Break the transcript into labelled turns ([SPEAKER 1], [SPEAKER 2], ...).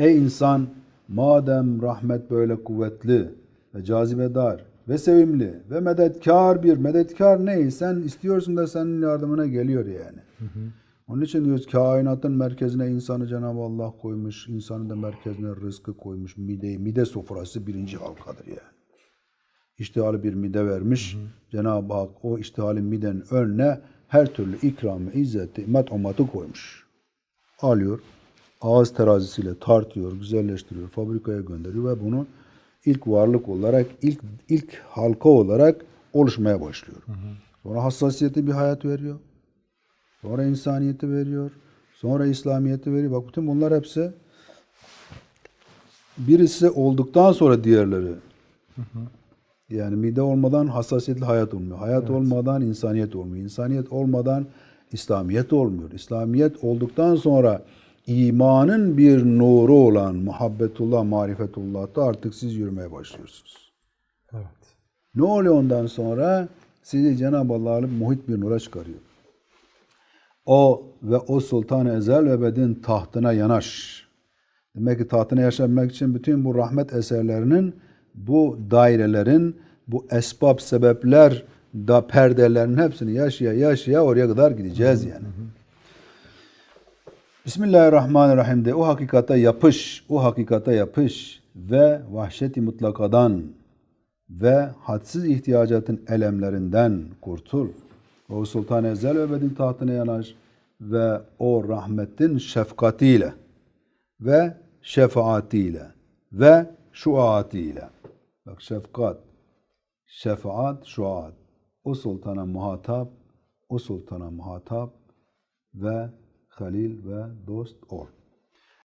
[SPEAKER 1] Ey insan madem rahmet böyle kuvvetli ve cazibedar ve sevimli ve medetkar bir medetkar ne? Sen istiyorsun da senin yardımına geliyor yani. Onun için diyoruz kainatın merkezine insanı Cenab-ı Allah koymuş. insanın da merkezine rızkı koymuş. Mide, mide sofrası birinci halkadır yani. İştihalı bir mide vermiş. Cenab-ı Hak o iştihali midenin önüne her türlü ikramı, izzeti, omatı koymuş. Alıyor, ağız terazisiyle tartıyor, güzelleştiriyor, fabrikaya gönderiyor ve bunu ilk varlık olarak, ilk ilk halka olarak oluşmaya başlıyor. Sonra hassasiyeti bir hayat veriyor. Sonra insaniyeti veriyor. Sonra İslamiyeti veriyor. Bak bütün bunlar hepsi birisi olduktan sonra diğerleri. Yani mide olmadan hassasiyetli hayat olmuyor. Hayat olmadan insaniyet olmuyor. İnsaniyet olmadan İslamiyet olmuyor. İslamiyet olduktan sonra imanın bir nuru olan muhabbetullah, marifetullah'ta artık siz yürümeye başlıyorsunuz.
[SPEAKER 2] Evet.
[SPEAKER 1] Ne oluyor ondan sonra? Sizi Cenab-ı Allah'ın muhit bir nura çıkarıyor. O ve o sultan-ı ezel ve bedin tahtına yanaş. Demek ki tahtına yaşamak için bütün bu rahmet eserlerinin, bu dairelerin, bu esbab, sebepler, da perdelerin hepsini yaşaya yaşaya oraya kadar gideceğiz yani. Bismillahirrahmanirrahim de o hakikate yapış, o hakikate yapış ve vahşeti mutlakadan ve hadsiz ihtiyacatın elemlerinden kurtul. O Sultan Ezel ve Ebed'in tahtına yanaş ve o rahmetin şefkatiyle ve şefaatiyle ve şuatiyle. Bak şefkat, şefaat, şuat. O sultana muhatap, o sultana muhatap ve halil ve dost ol.